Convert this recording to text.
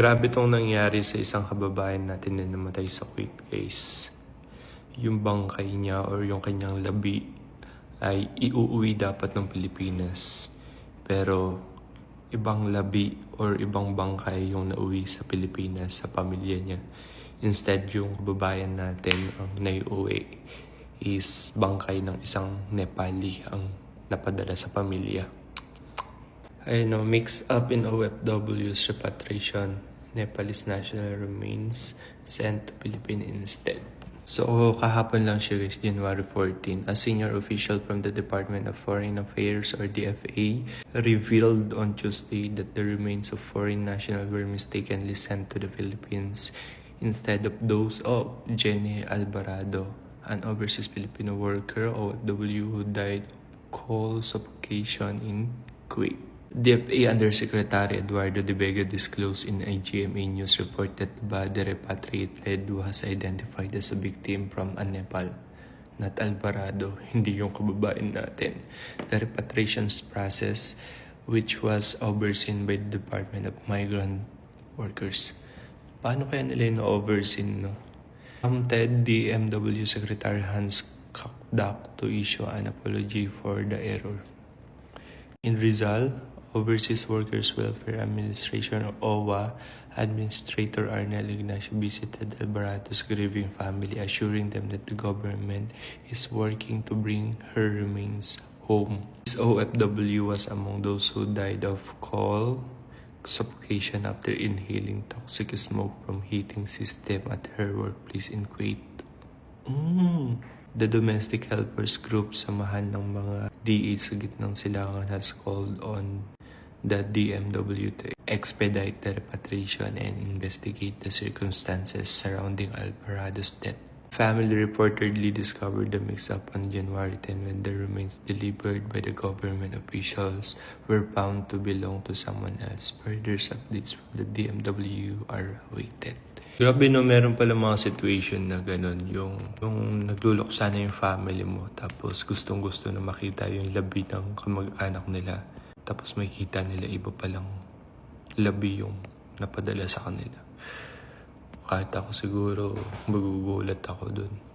Grabe tong nangyari sa isang kababayan natin na namatay sa Kuwait guys. Yung bangkay niya or yung kanyang labi ay iuuwi dapat ng Pilipinas. Pero ibang labi or ibang bangkay yung nauwi sa Pilipinas sa pamilya niya. Instead, yung kababayan natin ang naiuwi is bangkay ng isang Nepali ang napadala sa pamilya. Ayun no, mix up in OFW's repatriation. Nepalese national remains sent to Philippines instead. So, kahapon lang siya guys, January 14, a senior official from the Department of Foreign Affairs or DFA revealed on Tuesday that the remains of foreign nationals were mistakenly sent to the Philippines instead of those of Jenny Alvarado, an overseas Filipino worker OFW who died of coal suffocation in Kuwait. DFA Undersecretary Eduardo De Vega disclosed in a GMA News report that the body repatriated was identified as a victim from Nepal, not Alvarado, hindi yung kababayan natin. The repatriation process, which was overseen by the Department of Migrant Workers. Paano kaya nila yung overseen, no? From TED, DMW Secretary Hans Kakdak to issue an apology for the error. In Rizal, Overseas Workers Welfare Administration or OWA Administrator Arnel Ignacio visited Alvarado's grieving family, assuring them that the government is working to bring her remains home. This OFW was among those who died of coal suffocation after inhaling toxic smoke from heating system at her workplace in Kuwait. Mm. The Domestic Helpers Group, samahan ng mga DA sa gitnang silangan has called on the DMW to expedite the repatriation and investigate the circumstances surrounding Alvarado's death. Family reportedly discovered the mix-up on January 10 when the remains delivered by the government officials were found to belong to someone else. Further updates from the DMW are awaited. Grabe no, meron pala mga situation na ganun. Yung, yung naglulok sana yung family mo, tapos gustong gusto na makita yung labi ng kamag-anak nila. Tapos makikita nila iba palang labi yung napadala sa kanila. Kahit ako siguro, magugulat ako dun.